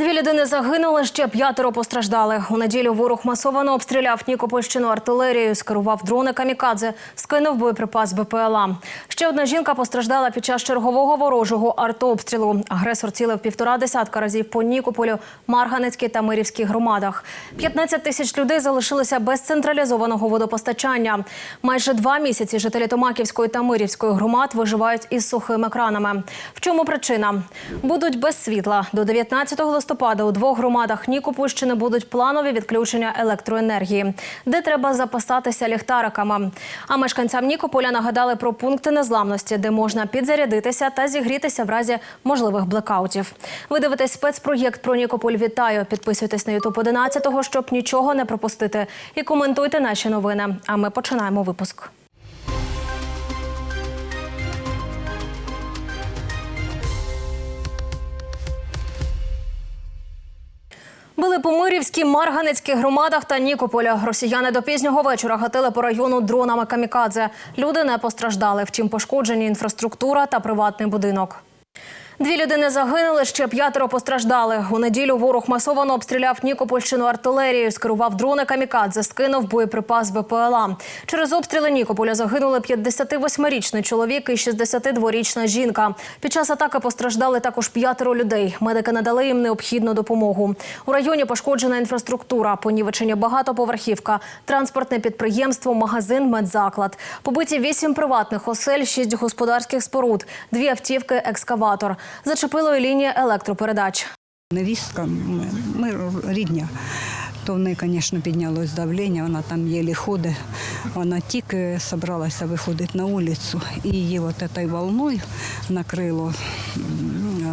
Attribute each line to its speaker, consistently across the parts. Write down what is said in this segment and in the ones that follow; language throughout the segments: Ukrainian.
Speaker 1: Дві людини загинули, ще п'ятеро постраждали. У неділю ворог масово обстріляв Нікопольщину артилерією, скерував дрони камікадзе, скинув боєприпас БПЛА. Ще одна жінка постраждала під час чергового ворожого артобстрілу. Агресор цілив півтора десятка разів по Нікополю, Марганецькій та Мирівській громадах. 15 тисяч людей залишилися без централізованого водопостачання. Майже два місяці жителі Томаківської та Мирівської громад виживають із сухими кранами. В чому причина? Будуть без світла. До 19 листопада у двох громадах Нікопольщини будуть планові відключення електроенергії, де треба запасатися ліхтариками. А мешканцям Нікополя нагадали про пункти незламності, де можна підзарядитися та зігрітися в разі можливих блекаутів. Ви дивитесь спецпроєкт про Нікополь. Вітаю! Підписуйтесь на Ютуб 11 щоб нічого не пропустити. І коментуйте наші новини. А ми починаємо випуск. Били по Мирівській, Марганецькій громадах та Нікополя. Росіяни до пізнього вечора гатили по району дронами камікадзе. Люди не постраждали, втім пошкоджені інфраструктура та приватний будинок. Дві людини загинули, ще п'ятеро постраждали. У неділю ворог масово обстріляв Нікопольщину артилерією, скерував дрони камікадзе, скинув боєприпас БПЛА. Через обстріли Нікополя загинули 58-річний чоловік і 62-річна жінка. Під час атаки постраждали також п'ятеро людей. Медики надали їм необхідну допомогу. У районі пошкоджена інфраструктура, понівечення багатоповерхівка, транспортне підприємство, магазин, медзаклад. Побиті вісім приватних осель, шість господарських споруд, дві автівки, екскаватор. Зачепило і лінія електропередач.
Speaker 2: Невістка, ми, рідня. То в неї, звісно, піднялось давлення, вона там єлі ходить. Вона тільки зібралася виходити на вулицю. І її от цією волною накрило м,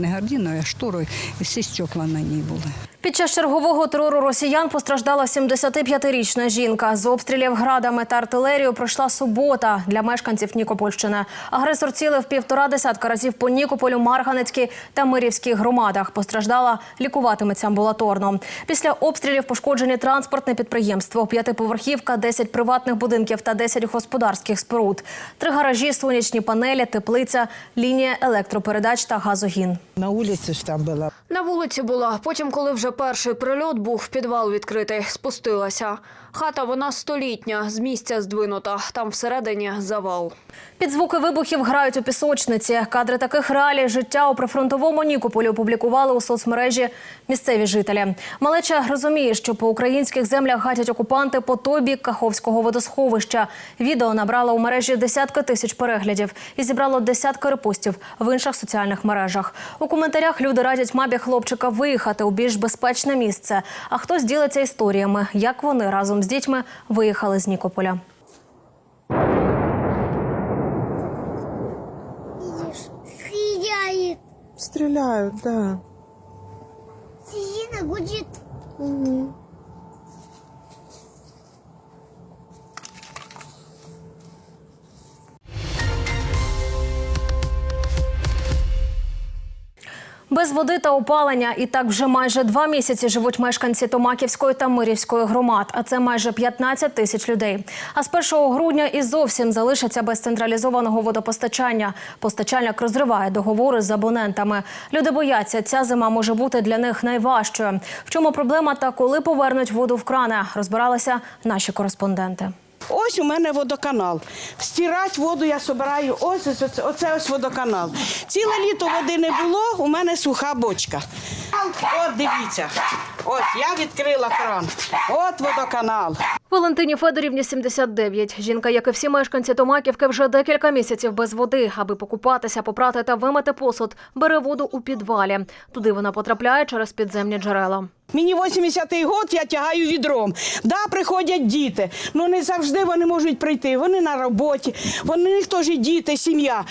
Speaker 2: не гардіною, а шторою, і всі стекла на ній були.
Speaker 1: Під час чергового терору росіян постраждала 75-річна жінка. З обстрілів градами та артилерією пройшла субота для мешканців Нікопольщини. Агресор цілив півтора десятка разів по Нікополю, Марганецькій та Мирівській громадах. Постраждала, лікуватиметься амбулаторно. Після обстрілів пошкоджені транспортне підприємство, п'ятиповерхівка, 10 приватних будинків та 10 господарських споруд. Три гаражі, сонячні панелі, теплиця, лінія електропередач та газогін.
Speaker 3: На вулиці ж там була.
Speaker 4: На вулиці була. Потім, коли вже перший прильот був, підвал відкритий, спустилася. Хата вона столітня, з місця здвинута. Там всередині завал.
Speaker 1: Під звуки вибухів грають у пісочниці. Кадри таких реалій життя у прифронтовому Нікополі опублікували у соцмережі місцеві жителі. Малеча розуміє, що по українських землях гатять окупанти по той бік Каховського водосховища. Відео набрало у мережі десятки тисяч переглядів і зібрало десятки репостів в інших соціальних мережах. У коментарях люди радять мамі хлопчика виїхати у більш безпечне місце. А хтось ділиться історіями, як вони разом з дітьми виїхали з Нікополя.
Speaker 5: Стреляет.
Speaker 3: Стріляють, так. Да.
Speaker 5: Сирена гудит.
Speaker 1: Без води та опалення і так вже майже два місяці живуть мешканці Томаківської та Мирівської громад, а це майже 15 тисяч людей. А з 1 грудня і зовсім залишаться без централізованого водопостачання. Постачальник розриває договори з абонентами. Люди бояться, ця зима може бути для них найважчою. В чому проблема та коли повернуть воду в крани, розбиралися наші кореспонденти.
Speaker 6: Ось у мене водоканал. Стирати воду я собираю. Ось ось оце, оце ось водоканал. Ціле літо води не було, у мене суха бочка. От дивіться. Ось я відкрила кран. От водоканал.
Speaker 1: Валентині Федорівні 79. Жінка, як і всі мешканці Томаківки, вже декілька місяців без води. Аби покупатися, попрати та вимити посуд, бере воду у підвалі. Туди вона потрапляє через підземні джерела.
Speaker 6: Мені 80-й год, я тягаю відром. Да, приходять діти, але не завжди вони можуть прийти. Вони на роботі, вони них теж діти, сім'я.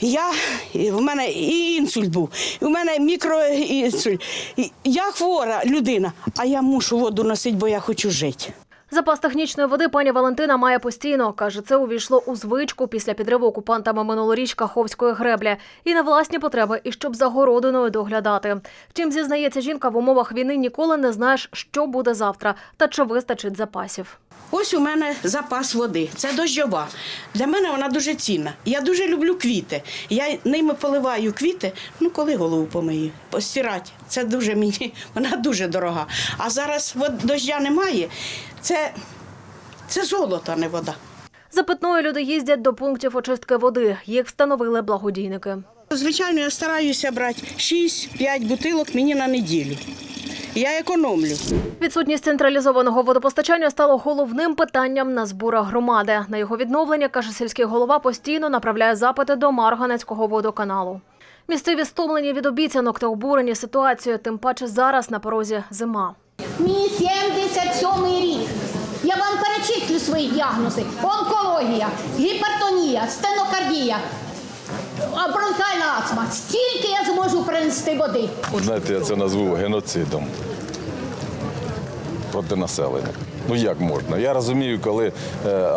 Speaker 6: Я, в мене і інсульт був, і в мене мікроінсульт. Я хвора людина, а я мушу воду носити, бо я хочу жити.
Speaker 1: Запас технічної води пані Валентина має постійно. Каже, це увійшло у звичку після підриву окупантами минулоріч Каховської греблі. І на власні потреби, і щоб за городиною доглядати. Втім, зізнається жінка, в умовах війни ніколи не знаєш, що буде завтра та чи вистачить запасів.
Speaker 6: Ось у мене запас води. Це дощова. Для мене вона дуже цінна. Я дуже люблю квіти. Я ними поливаю квіти, ну коли голову помию, постирати. Це дуже мені, вона дуже дорога. А зараз от, дождя немає. Це, це золото, а не вода.
Speaker 1: За питною люди їздять до пунктів очистки води. Їх встановили благодійники.
Speaker 6: Звичайно, я стараюся брати 6-5 бутилок мені на неділю. Я економлю.
Speaker 1: Відсутність централізованого водопостачання стало головним питанням на зборах громади. На його відновлення, каже сільський голова, постійно направляє запити до Марганецького водоканалу. Місцеві стомлені від обіцянок та обурені ситуацією, тим паче зараз на порозі зима.
Speaker 7: Мій 77 рік. Я вам перечислю свої діагнози: онкологія, гіпертонія, стенокардія, бронхальна астма. Скільки я зможу принести води?
Speaker 8: Знаєте, я це назву геноцидом проти населення. Ну як можна? Я розумію, коли е,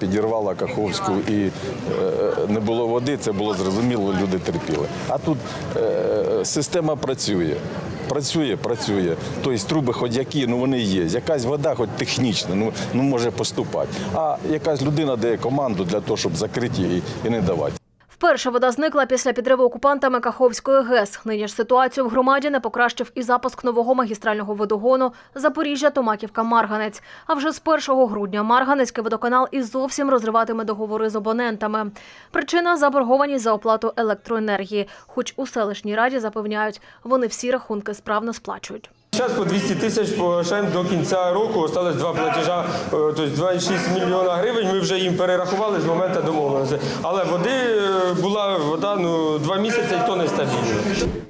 Speaker 8: підірвала Каховську і е, не було води, це було зрозуміло, люди терпіли. А тут е, система працює. Працює, працює. Тобто труби, хоч які, ну вони є. Якась вода, хоч технічна, ну, ну може поступати. А якась людина дає команду для того, щоб закрити її і не давати.
Speaker 1: Вперше вода зникла після підриву окупантами Каховської ГЕС. Нині ж ситуацію в громаді не покращив і запуск нового магістрального водогону Запоріжжя Томаківка Марганець. А вже з 1 грудня Марганецький водоканал і зовсім розриватиме договори з абонентами. Причина заборгованість за оплату електроенергії. Хоч у селищній раді запевняють, вони всі рахунки справно сплачують.
Speaker 9: Зараз по 200 тисяч погашаємо до кінця року. Осталось два платежа, е, тобто 2,6 мільйона гривень. Ми вже їм перерахували з моменту домовленості. Але води е, була вода ну два місяці, і то нестабільно.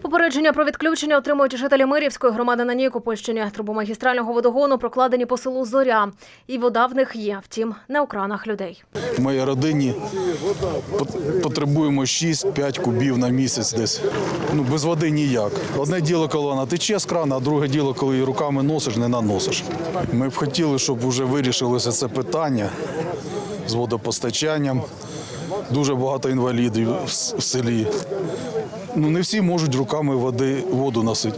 Speaker 1: Попередження про відключення отримують жителі Мирівської громади на Нікопольщині. Трубомагістрального водогону прокладені по селу Зоря. І вода в них є, втім, не у кранах людей.
Speaker 10: В моїй родині потребуємо 6-5 кубів на місяць десь. Ну, без води ніяк. Одне діло, коли вона тече з крана, а друге діло, коли її руками носиш, не наносиш. Ми б хотіли, щоб вже вирішилося це питання з водопостачанням. Дуже багато інвалідів в селі. Ну, не всі можуть руками води, воду носити.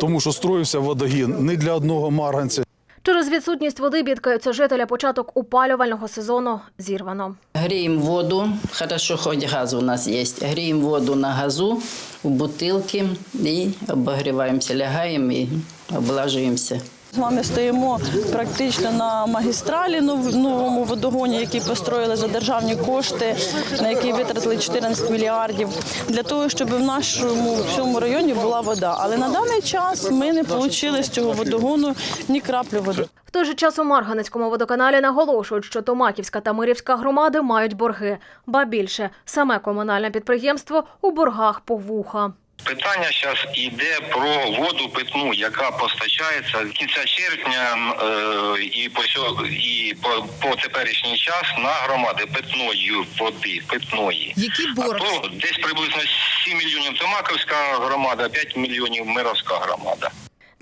Speaker 10: Тому що строївся водогін не для одного марганця,
Speaker 1: Через відсутність води бідкаються жителя початок опалювального сезону зірвано.
Speaker 11: Греем воду, хорошо, хоть газ у нас есть. Греем воду на газу, в бутылке и обогреваемся, лягаем и облаживаемся.
Speaker 12: З вами стоїмо практично на магістралі нов- новому водогоні, який построїли за державні кошти, на який витратили 14 мільярдів, для того, щоб в нашому всьому районі була вода. Але на даний час ми не отримали з цього водогону ні краплі води.
Speaker 1: В той же час у Марганецькому водоканалі наголошують, що Томаківська та Мирівська громади мають борги. Ба більше, саме комунальне підприємство у боргах по вуха.
Speaker 13: Питання зараз йде про воду питну, яка постачається з кінця червня е, і по і по, по теперішній час на громади питної води, питної.
Speaker 3: Який
Speaker 13: А то десь приблизно 7 мільйонів Томаковська громада, 5 мільйонів Мировська громада.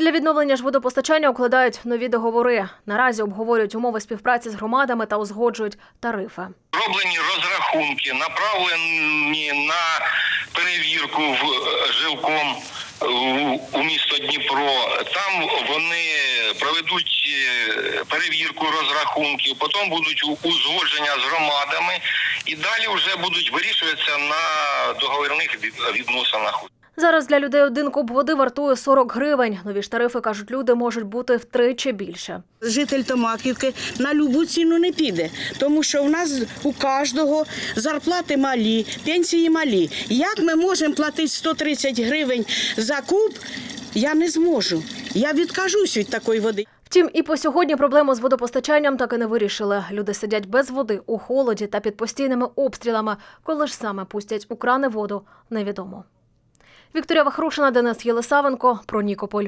Speaker 1: Для відновлення ж водопостачання укладають нові договори. Наразі обговорюють умови співпраці з громадами та узгоджують тарифи.
Speaker 13: Роблені розрахунки, направлені на перевірку в е, жилком е, у- місто Дніпро. Там вони проведуть е, перевірку розрахунків, потім будуть узгодження з громадами, і далі вже будуть вирішуватися на договірних від- відносинах.
Speaker 1: Зараз для людей один куб води вартує 40 гривень. Нові ж тарифи, кажуть люди, можуть бути втричі більше.
Speaker 6: Житель Томаківки на любу ціну не піде, тому що в нас у кожного зарплати малі, пенсії малі. Як ми можемо платити 130 гривень за куб, я не зможу. Я відкажусь від такої води.
Speaker 1: Втім, і по сьогодні проблему з водопостачанням так і не вирішили. Люди сидять без води у холоді та під постійними обстрілами. Коли ж саме пустять у крани воду, невідомо. Вікторія Вахрушина, Денис Єлисавенко про Нікополь.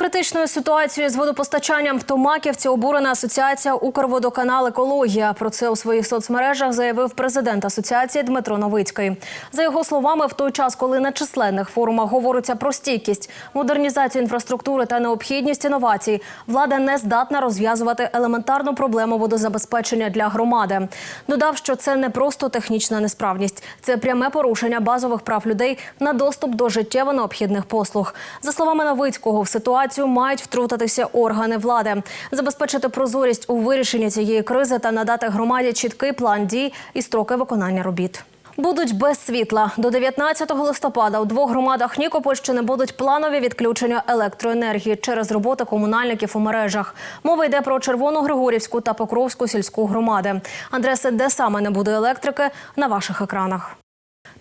Speaker 1: Критичною ситуацією з водопостачанням в Томаківці обурена асоціація Укрводоканал Екологія. Про це у своїх соцмережах заявив президент асоціації Дмитро Новицький. За його словами, в той час, коли на численних форумах говориться про стійкість, модернізацію інфраструктури та необхідність інновацій, влада не здатна розв'язувати елементарну проблему водозабезпечення для громади. Додав, що це не просто технічна несправність, це пряме порушення базових прав людей на доступ до життєво необхідних послуг. За словами Новицького, в ситуацію мають втрутитися органи влади, забезпечити прозорість у вирішенні цієї кризи та надати громаді чіткий план дій і строки виконання робіт. Будуть без світла до 19 листопада у двох громадах Нікопольщини будуть планові відключення електроенергії через роботи комунальників у мережах. Мова йде про Червоногригорівську та Покровську сільську громади. Адреси, де саме не буде електрики, на ваших екранах.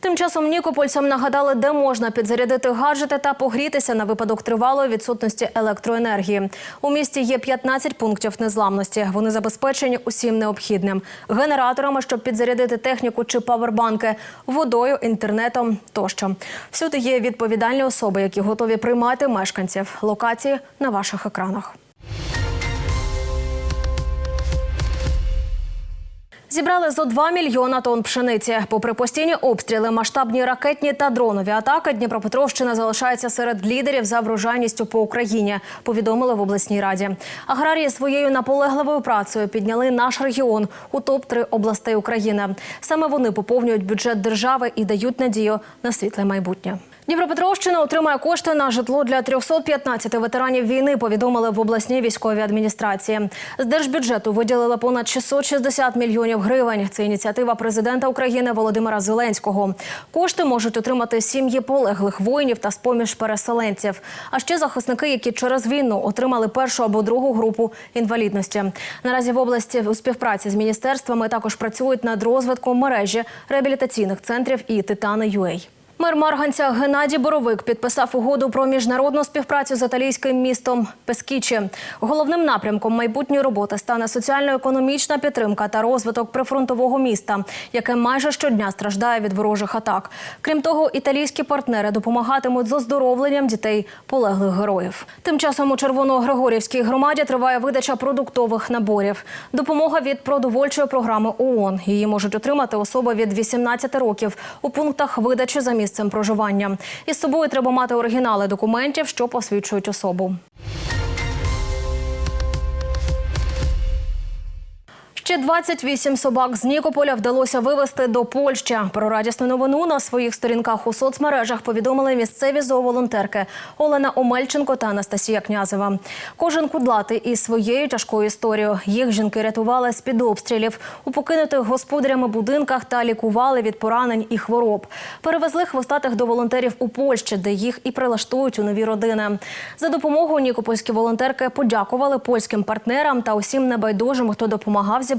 Speaker 1: Тим часом нікопольцям нагадали, де можна підзарядити гаджети та погрітися на випадок тривалої відсутності електроенергії. У місті є 15 пунктів незламності. Вони забезпечені усім необхідним: генераторами, щоб підзарядити техніку чи павербанки, водою, інтернетом тощо. Всюди є відповідальні особи, які готові приймати мешканців. Локації на ваших екранах. Зібрали зо 2 мільйона тонн пшениці. Попри постійні обстріли, масштабні ракетні та дронові атаки, Дніпропетровщина залишається серед лідерів за врожайністю по Україні. Повідомили в обласній раді. Аграрії своєю наполегливою працею підняли наш регіон у топ 3 областей України. Саме вони поповнюють бюджет держави і дають надію на світле майбутнє. Дніпропетровщина отримає кошти на житло для 315 ветеранів війни. Повідомили в обласній військовій адміністрації. З держбюджету виділили понад 660 мільйонів гривень. Це ініціатива президента України Володимира Зеленського. Кошти можуть отримати сім'ї полеглих воїнів та споміж переселенців. А ще захисники, які через війну отримали першу або другу групу інвалідності. Наразі в області у співпраці з міністерствами також працюють над розвитком мережі реабілітаційних центрів і Титани ЮЕЙ. Мер Марганця Геннадій Боровик підписав угоду про міжнародну співпрацю з італійським містом Пескічі. Головним напрямком майбутньої роботи стане соціально-економічна підтримка та розвиток прифронтового міста, яке майже щодня страждає від ворожих атак. Крім того, італійські партнери допомагатимуть з оздоровленням дітей полеглих героїв. Тим часом у Червоногригорівській громаді триває видача продуктових наборів. Допомога від продовольчої програми ООН. Її можуть отримати особи від 18 років у пунктах видачі за місцем проживання. Із собою треба мати оригінали документів, що посвідчують особу. Ще 28 собак з Нікополя вдалося вивезти до Польщі. Про радісну новину на своїх сторінках у соцмережах повідомили місцеві зооволонтерки Олена Омельченко та Анастасія Князева. Кожен кудлатий із своєю тяжкою історією. Їх жінки рятували з під обстрілів у покинутих господарями будинках та лікували від поранень і хвороб. Перевезли хвостатих до волонтерів у Польщі, де їх і прилаштують у нові родини. За допомогою нікопольські волонтерки подякували польським партнерам та усім небайдужим, хто допомагав зібрати